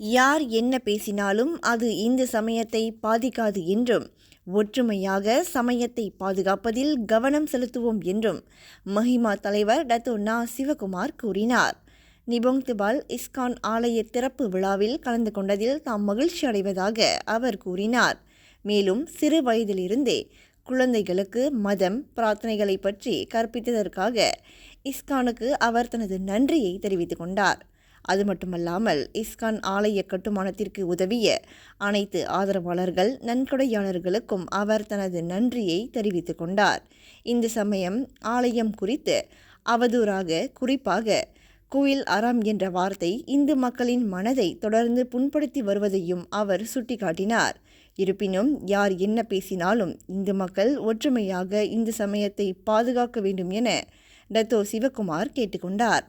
யார் என்ன பேசினாலும் அது இந்து சமயத்தை பாதிக்காது என்றும் ஒற்றுமையாக சமயத்தை பாதுகாப்பதில் கவனம் செலுத்துவோம் என்றும் மஹிமா தலைவர் டத்தோ நா சிவகுமார் கூறினார். நிபோங் திபால் இஸ்கான் ஆலய திறப்பு விழாவில் கலந்து கொண்டதில் தாம் மகிழ்ச்சி அடைவதாக அவர் கூறினார். மேலும் சிறு வயதிலிருந்தே குழந்தைகளுக்கு மதம் பிரார்த்தனைகளை பற்றி கற்பித்ததற்காக இஸ்கானுக்கு அவர் தனது நன்றியை தெரிவித்துக் கொண்டார். அது மட்டுமல்லாமல் இஸ்கான் ஆலய கட்டுமானத்திற்கு உதவிய அனைத்து ஆதரவாளர்கள் நன்கொடையாளர்களுக்கும் அவர் தனது நன்றியை தெரிவித்துக் கொண்டார். இந்த சமயம் ஆலயம் குறித்து அவதூறாக குறிப்பாக குயில் அறம் என்ற வார்த்தை இந்து மக்களின் மனதை தொடர்ந்து புண்படுத்தி வருவதையும் அவர் சுட்டிக்காட்டினார். இருப்பினும் யார் என்ன பேசினாலும் இந்து மக்கள் ஒற்றுமையாக இந்து சமயத்தை பாதுகாக்க வேண்டும் என டத்தோ சிவகுமார் கேட்டுக்கொண்டார்